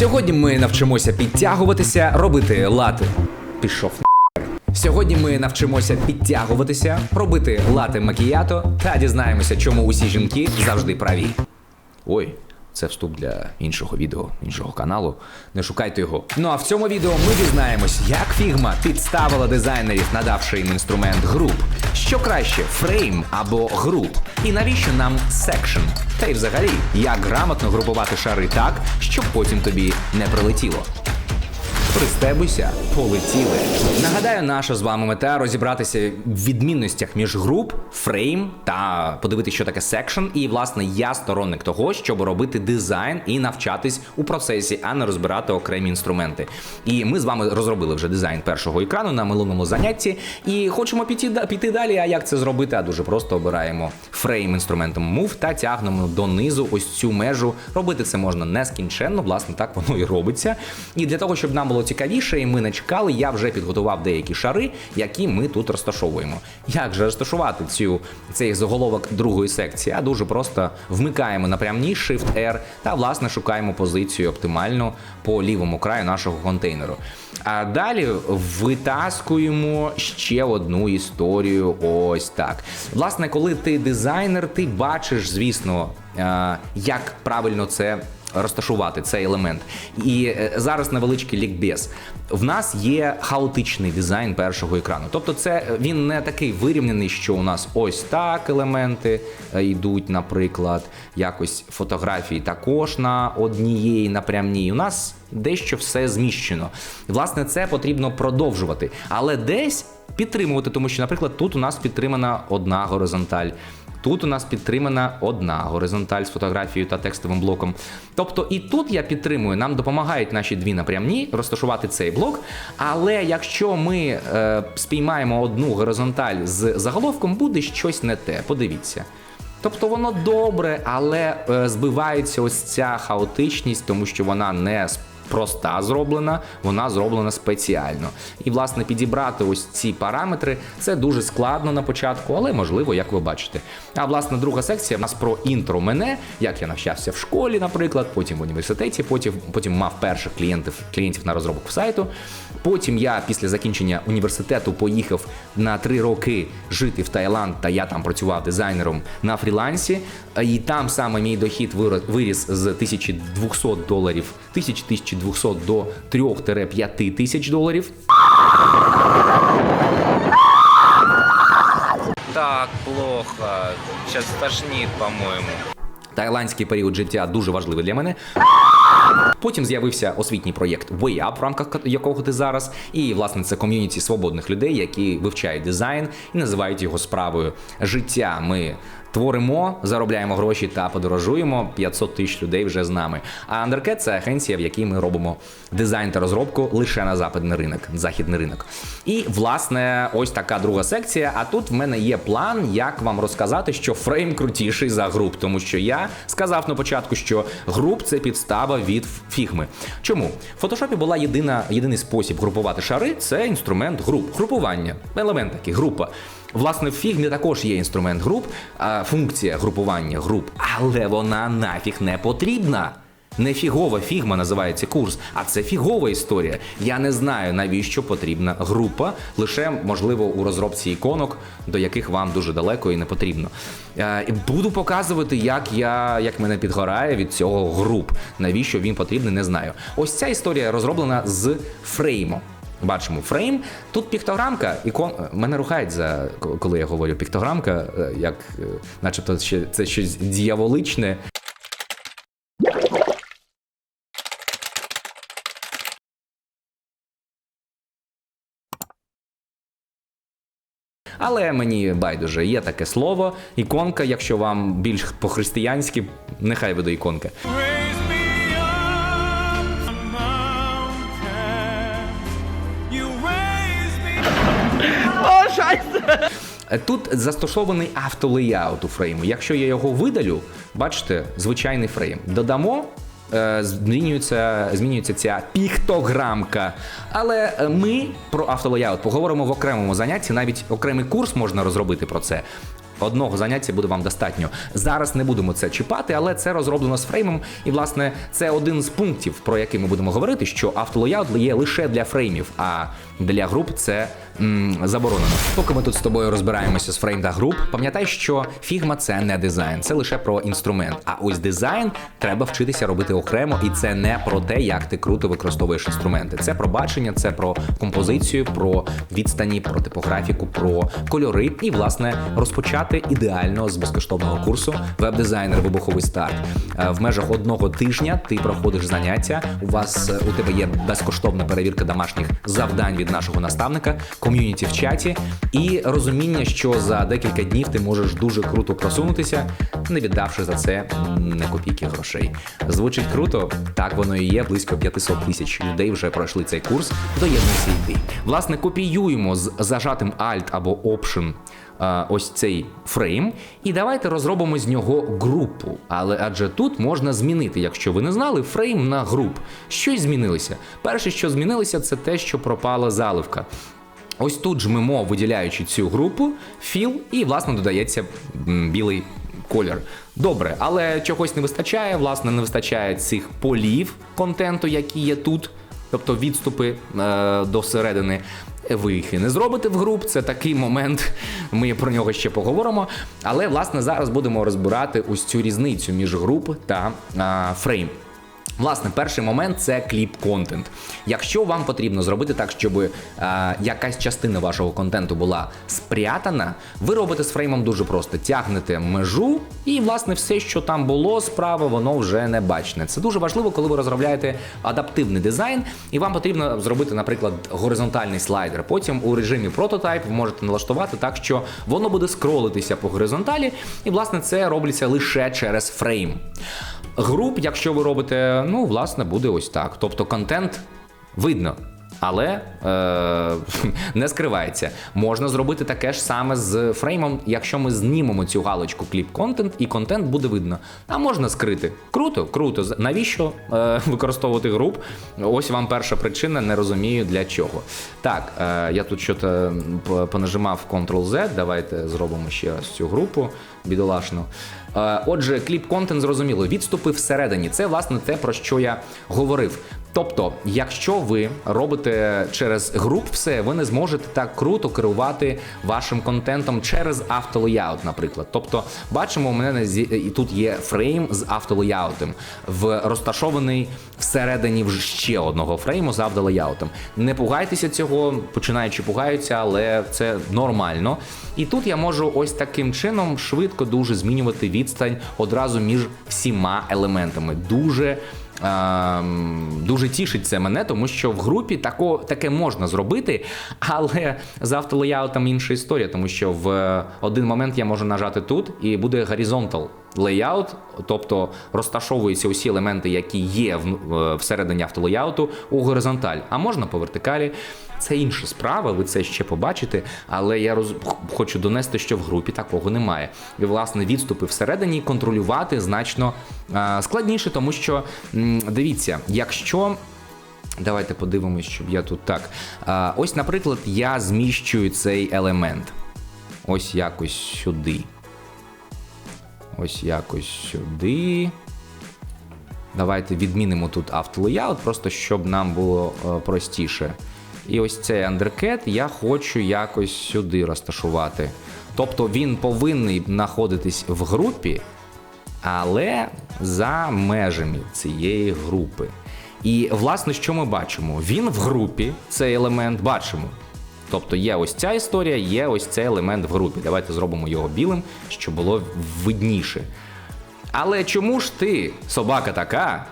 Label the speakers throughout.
Speaker 1: Сьогодні ми навчимося підтягуватися, робити лати. Пішов. Сьогодні ми навчимося підтягуватися, робити лати макіято та дізнаємося, чому усі жінки завжди праві. Ой, це вступ для іншого відео, іншого каналу. Не шукайте його. Ну а в цьому відео ми дізнаємось, як фігма підставила дизайнерів, надавши їм інструмент груп. Що краще, фрейм або груп? І навіщо нам секшн? Та й взагалі, як грамотно групувати шари так, щоб потім тобі не прилетіло. Пристебуйся, полетіли. Нагадаю, наша з вами мета розібратися в відмінностях між груп, фрейм та подивитися, що таке секшн. І власне я сторонник того, щоб робити дизайн і навчатись у процесі, а не розбирати окремі інструменти. І ми з вами розробили вже дизайн першого екрану на минулому занятті. І хочемо піти, піти далі. А як це зробити? А дуже просто обираємо фрейм інструментом Move та тягнемо донизу ось цю межу. Робити це можна нескінченно, власне, так воно і робиться. І для того, щоб нам було цікавіше, і ми не чекали, я вже підготував деякі шари, які ми тут розташовуємо. Як же розташувати цю цей заголовок другої секції? А дуже просто вмикаємо напрямні Shift-R та власне шукаємо позицію оптимальну по лівому краю нашого контейнеру. А далі витаскуємо ще одну історію. Ось так. Власне, коли ти дизайнер, ти бачиш, звісно, е, як правильно це розташувати цей елемент. І е, зараз невеличкий лікбез. В нас є хаотичний дизайн першого екрану. Тобто, це е, він не такий вирівняний, що у нас ось так елементи е, йдуть, наприклад, якось фотографії також на однієї напрямній. У нас дещо все зміщено. Власне, це потрібно продовжувати, але десь підтримувати, тому що, наприклад, тут у нас підтримана одна горизонталь. Тут у нас підтримана одна горизонталь з фотографією та текстовим блоком. Тобто і тут я підтримую, нам допомагають наші дві напрямні розташувати цей блок. Але якщо ми е, спіймаємо одну горизонталь з заголовком, буде щось не те. Подивіться. Тобто воно добре, але е, збивається ось ця хаотичність, тому що вона не проста зроблена, вона зроблена спеціально. І, власне, підібрати ось ці параметри це дуже складно на початку, але можливо, як ви бачите. А власне, друга секція в нас про інтро мене, як я навчався в школі, наприклад, потім в університеті, потім, потім мав перших клієнтів, клієнтів на розробку сайту. Потім я після закінчення університету поїхав на три роки жити в Таїланд, та я там працював дизайнером на фрілансі. І там саме мій дохід виріс з 1200 доларів, 1000-1200 до 3-5 тисяч доларів.
Speaker 2: Так, плохо. Сейчас тошнит, по-моему.
Speaker 1: Таїландський період життя дуже важливий для мене. Потім з'явився освітній проєкт WayUp, в рамках якого ти зараз. І, власне, це ком'юніті свободних людей, які вивчають дизайн і називають його справою життя. Ми творимо, заробляємо гроші та подорожуємо. 500 тисяч людей вже з нами. А Undercat – це агенція, в якій ми робимо дизайн та розробку лише на западний ринок, західний ринок. І, власне, ось така друга секція. А тут в мене є план, як вам розказати, що фрейм крутіший за груп, тому що я сказав на початку, що груп це підстава від фігми. Чому? В фотошопі була єдина єдиний спосіб групувати шари це інструмент груп, групування, елемент такий, група. Власне, в фігмі також є інструмент груп, функція групування груп, але вона нафіг не потрібна. Не фігова фігма називається курс, а це фігова історія. Я не знаю, навіщо потрібна група, лише можливо у розробці іконок, до яких вам дуже далеко і не потрібно. Е, Буду показувати, як я як мене підгорає від цього груп. Навіщо він потрібний, не знаю. Ось ця історія розроблена з фреймом. Бачимо фрейм. Тут піктограмка, ікон мене рухають за коли я говорю піктограмка, е, як е, начебто ще це щось діяволичне. Але мені байдуже, є таке слово, іконка, якщо вам більш по-християнськи, нехай буде іконка. Тут застосований автолеяут у фрейму. Якщо я його видалю, бачите, звичайний фрейм. Додамо. е, Змінюється, змінюється ця піктограмка. Але е, ми про автолеяут поговоримо в окремому занятті, навіть окремий курс можна розробити про це. Одного заняття буде вам достатньо. Зараз не будемо це чіпати, але це розроблено з фреймом. І власне це один з пунктів, про який ми будемо говорити, що автолояут є лише для фреймів, а для груп це м, заборонено. Поки ми тут з тобою розбираємося з фрейм та груп, пам'ятай, що Figma – це не дизайн, це лише про інструмент. А ось дизайн треба вчитися робити окремо, і це не про те, як ти круто використовуєш інструменти. Це про бачення, це про композицію, про відстані, про типографіку, про кольори і власне розпочати ідеально з безкоштовного курсу веб-дизайнер вибуховий старт. Е, В межах одного тижня ти проходиш заняття. У вас е, у тебе є безкоштовна перевірка домашніх завдань від нашого наставника, ком'юніті в чаті і розуміння, що за декілька днів ти можеш дуже круто просунутися, не віддавши за це не копійки грошей. Звучить круто, так воно і є. Близько 500 тисяч людей вже пройшли цей курс. Доєднуйся йди. Власне, копіюємо з зажатим Alt або Option е, ось цей фрейм, і давайте розробимо з нього групу. Але адже тут можна змінити, якщо ви не знали, фрейм на груп. Щось змінилося. Перше, що змінилося, це те, що пропала заливка. Ось тут жмемо, виділяючи цю групу, філ, і власне додається білий колір. Добре, але чогось не вистачає. Власне, не вистачає цих полів контенту, які є тут, тобто відступи е, до середини. Ви їх і не зробите в груп, це такий момент. Ми про нього ще поговоримо. Але власне зараз будемо розбирати ось цю різницю між груп та е, фрейм. Власне, перший момент це кліп-контент. Якщо вам потрібно зробити так, щоб е, якась частина вашого контенту була спрятана, ви робите з фреймом дуже просто: тягнете межу, і власне все, що там було справа, воно вже не бачне. Це дуже важливо, коли ви розробляєте адаптивний дизайн, і вам потрібно зробити, наприклад, горизонтальний слайдер. Потім у режимі прототайп ви можете налаштувати так, що воно буде скролитися по горизонталі, і власне це робиться лише через фрейм. Груп, якщо ви робите, ну, власне, буде ось так. Тобто контент видно. Але е, не скривається. Можна зробити таке ж саме з фреймом, якщо ми знімемо цю галочку кліп контент, і контент буде видно. А можна скрити. Круто, круто. Навіщо е, використовувати груп? Ось вам перша причина, не розумію для чого. Так, е, я тут щось понажимав Ctrl-Z. Давайте зробимо ще раз цю групу бідолашну. Е, Отже, кліп контент зрозуміло, відступи всередині. Це власне те, про що я говорив. Тобто, якщо ви робите через груп все, ви не зможете так круто керувати вашим контентом через автолеяут, наприклад. Тобто, бачимо, у мене і тут є фрейм з автолеяутом, в розташований всередині вже ще одного фрейму з автолеяутом. Не пугайтеся цього, починаючи пугаються, але це нормально. І тут я можу ось таким чином швидко дуже змінювати відстань одразу між всіма елементами. Дуже дуже тішить це мене, тому що в групі тако, таке можна зробити, але з автолеяутом інша історія, тому що в один момент я можу нажати тут і буде горизонтал layout, тобто розташовуються усі елементи, які є в, е, всередині автолеяуту у горизонталь, а можна по вертикалі. Це інша справа, ви це ще побачите, але я роз... хочу донести, що в групі такого немає. І власне відступи всередині контролювати значно складніше, тому що дивіться, якщо. Давайте подивимось, щоб я тут так. Ось, наприклад, я зміщую цей елемент. Ось якось сюди. Ось якось сюди. Давайте відмінимо тут автолеяут, просто щоб нам було е, простіше. І ось цей андеркет я хочу якось сюди розташувати. Тобто він повинен знаходитись в групі, але за межами цієї групи. І власне, що ми бачимо? Він в групі, цей елемент бачимо. Тобто є ось ця історія, є ось цей елемент в групі. Давайте зробимо його білим, щоб було видніше. Але чому ж ти, собака така,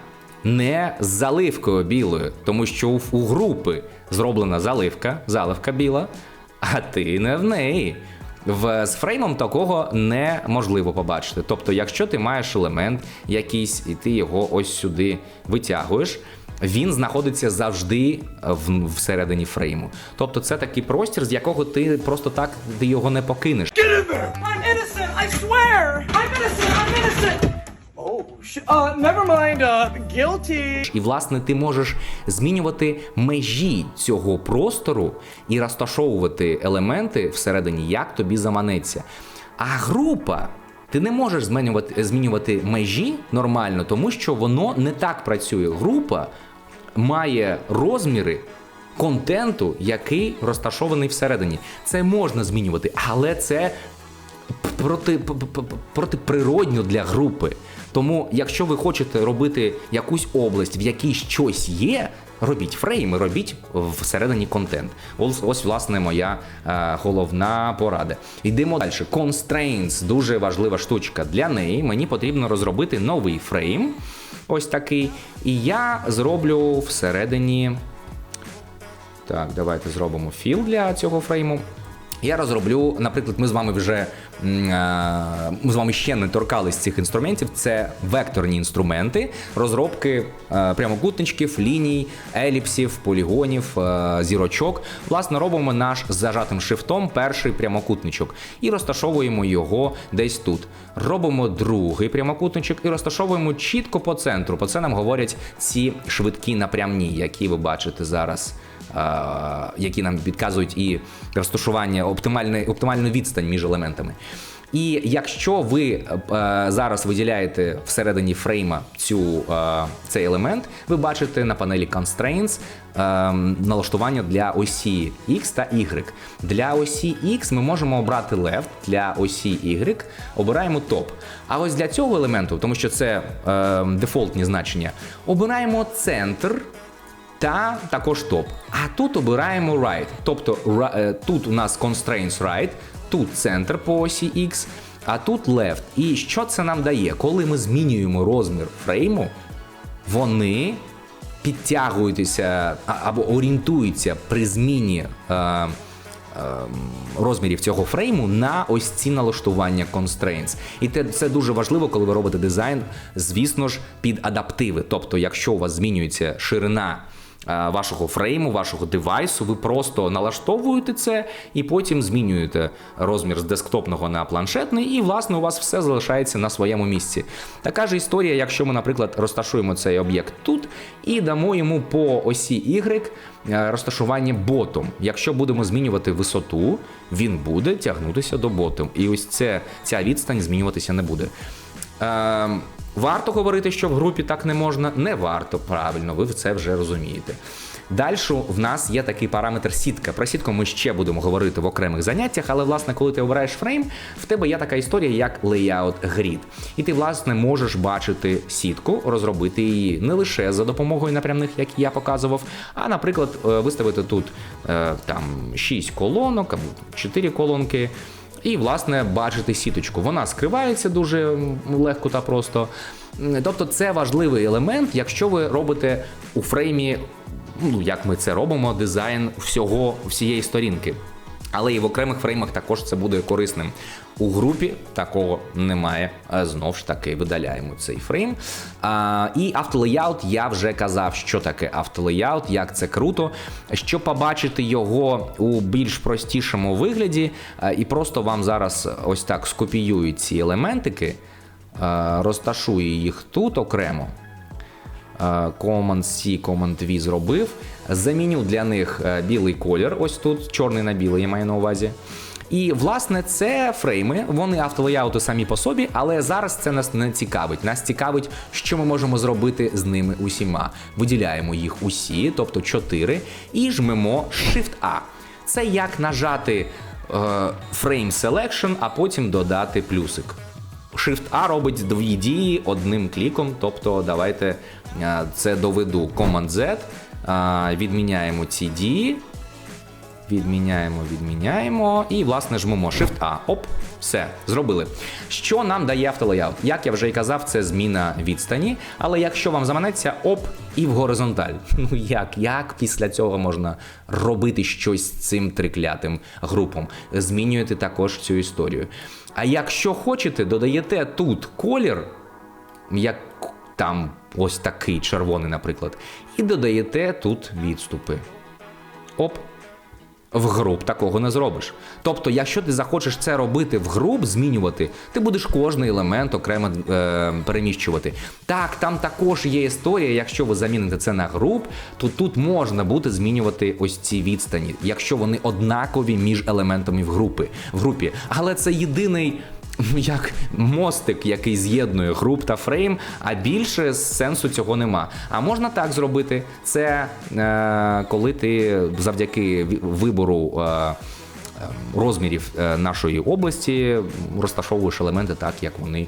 Speaker 1: не з заливкою білою? Тому що у, групи зроблена заливка, заливка біла, а ти не в неї. В, з фреймом такого неможливо побачити. Тобто, якщо ти маєш елемент якийсь, і ти його ось сюди витягуєш, він знаходиться завжди в, всередині фрейму. Тобто, це такий простір, з якого ти просто так ти його не покинеш.
Speaker 3: I'm innocent, I swear! I'm innocent, I'm innocent! Uh, never mind, guilty.
Speaker 1: І власне ти можеш змінювати межі цього простору і розташовувати елементи всередині, як тобі заманеться. А група. Ти не можеш змінювати, змінювати межі нормально, тому що воно не так працює. Група має розміри контенту, який розташований всередині. Це можна змінювати, але це проти, протиприродньо для групи. Тому, якщо ви хочете робити якусь область, в якій щось є, робіть фрейми, робіть всередині контент. Ось, ось власне, моя е, головна порада. Йдемо далі. Constraints дуже важлива штучка. Для неї мені потрібно розробити новий фрейм. Ось такий. І я зроблю всередині. Так, давайте зробимо філ для цього фрейму. Я розроблю, наприклад, ми з вами вже е, ми з вами ще не торкались цих інструментів. Це векторні інструменти розробки е, прямокутничків, ліній, еліпсів, полігонів, е, зірочок. Власне, робимо наш з зажатим шифтом перший прямокутничок і розташовуємо його десь тут. Робимо другий прямокутничок і розташовуємо чітко по центру. По це нам говорять ці швидкі напрямні, які ви бачите зараз які нам підказують і розташування оптимальну відстань між елементами. І якщо ви е, зараз виділяєте всередині фрейма цю, е, цей елемент, ви бачите на панелі Constraints е, налаштування для осі X та Y. Для осі X ми можемо обрати left, для осі Y обираємо top. А ось для цього елементу, тому що це е, дефолтні значення, обираємо центр та також топ. А тут обираємо right. Тобто е, тут у нас constraints right, тут центр по осі X, а тут left. І що це нам дає? Коли ми змінюємо розмір фрейму, вони підтягуються або орієнтуються при зміні. Е, ем, розмірів цього фрейму на ось ці налаштування constraints. І це дуже важливо, коли ви робите дизайн, звісно ж, під адаптиви. Тобто, якщо у вас змінюється ширина. Е, Вашого фрейму, вашого девайсу, ви просто налаштовуєте це і потім змінюєте розмір з десктопного на планшетний, і власне у вас все залишається на своєму місці. Така ж історія, якщо ми, наприклад, розташуємо цей об'єкт тут і дамо йому по осі Y е, розташування ботом. Якщо будемо змінювати висоту, він буде тягнутися до ботом. І ось це, ця відстань змінюватися не буде. Е, варто говорити, що в групі так не можна. Не варто, правильно, ви це вже розумієте. Далі в нас є такий параметр сітка. Про сітку ми ще будемо говорити в окремих заняттях, але власне, коли ти обираєш фрейм, в тебе є така історія, як layout grid. І ти, власне, можеш бачити сітку, розробити її не лише за допомогою напрямних, як я показував, а, наприклад, е, виставити тут е, там 6 колонок або 4 колонки. І, власне, бачити сіточку. Вона скривається дуже легко та просто. Тобто, це важливий елемент, якщо ви робите у фреймі, ну як ми це робимо, дизайн всього всієї сторінки. Але і в окремих фреймах також це буде корисним. У групі такого немає. Знов ж таки видаляємо цей фрейм. А, і автолеяут я вже казав, що таке автолеяут, як це круто. Щоб побачити його у більш простішому вигляді, і просто вам зараз ось так скопіюю ці елементики, розташую їх тут окремо. Е, Command-C, Command-V зробив. Заміню для них е, білий колір, ось тут, чорний на білий, я маю на увазі. І, власне, це фрейми, вони автолеяути самі по собі, але зараз це нас не цікавить. Нас цікавить, що ми можемо зробити з ними усіма. Виділяємо їх усі, тобто 4, і жмемо Shift-A. Це як нажати е, Frame Selection, а потім додати плюсик. Shift-A робить дві дії одним кліком, тобто давайте е, це доведу. Command-Z, е, відміняємо ці дії, відміняємо, відміняємо і, власне, жмемо Shift-A. Оп, все, зробили. Що нам дає автолеяут? Як я вже і казав, це зміна відстані, але якщо вам заманеться, оп, і в горизонталь. Ну як, як після цього можна робити щось з цим триклятим групом? Змінюєте також цю історію. А якщо хочете, додаєте тут колір, як там ось такий червоний, наприклад, і додаєте тут відступи. Оп. В груп такого не зробиш. Тобто, якщо ти захочеш це робити в груп, змінювати, ти будеш кожний елемент окремо е, переміщувати. Так, там також є історія. Якщо ви заміните це на груп, то тут можна буде змінювати ось ці відстані, якщо вони однакові між елементами в групи в групі. Але це єдиний. Як мостик, який з'єднує груп та фрейм, а більше сенсу цього нема. А можна так зробити. Це е, коли ти завдяки вибору. Е, розмірів е, нашої області розташовуєш елементи так, як вони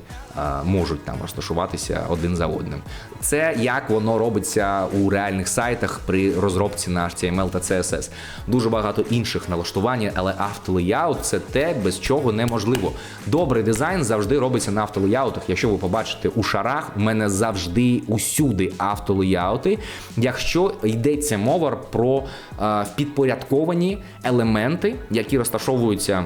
Speaker 1: можуть там розташуватися один за одним. Це як воно робиться у реальних сайтах при розробці на HTML та CSS. Дуже багато інших налаштувань, але автолеяут – це те, без чого неможливо. Добрий дизайн завжди робиться на автолеяутах. Якщо ви побачите у шарах, у мене завжди усюди автолеяути. Якщо йдеться мова про е, підпорядковані елементи, які розташовуються.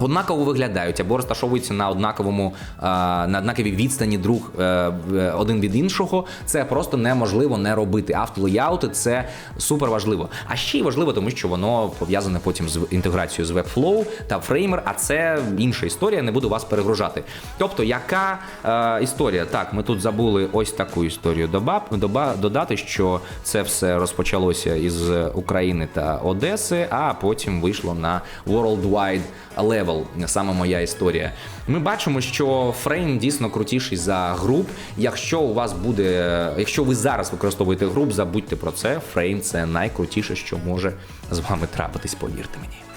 Speaker 1: Однаково виглядають або розташовуються на однаковому е, на однаковій відстані друг е, один від іншого. Це просто неможливо не робити. Автолеяути це супер важливо. А ще й важливо, тому що воно пов'язане потім з інтеграцією з Webflow та Framer, а це інша історія, не буду вас перегружати. Тобто, яка е, історія? Так, ми тут забули ось таку історію доба, доба, додати, що це все розпочалося із України та Одеси, а потім вийшло на worldwide level, саме моя історія. Ми бачимо, що фрейм дійсно крутіший за груп. Якщо у вас буде, якщо ви зараз використовуєте груп, забудьте про це. Фрейм це найкрутіше, що може з вами трапитись, повірте мені.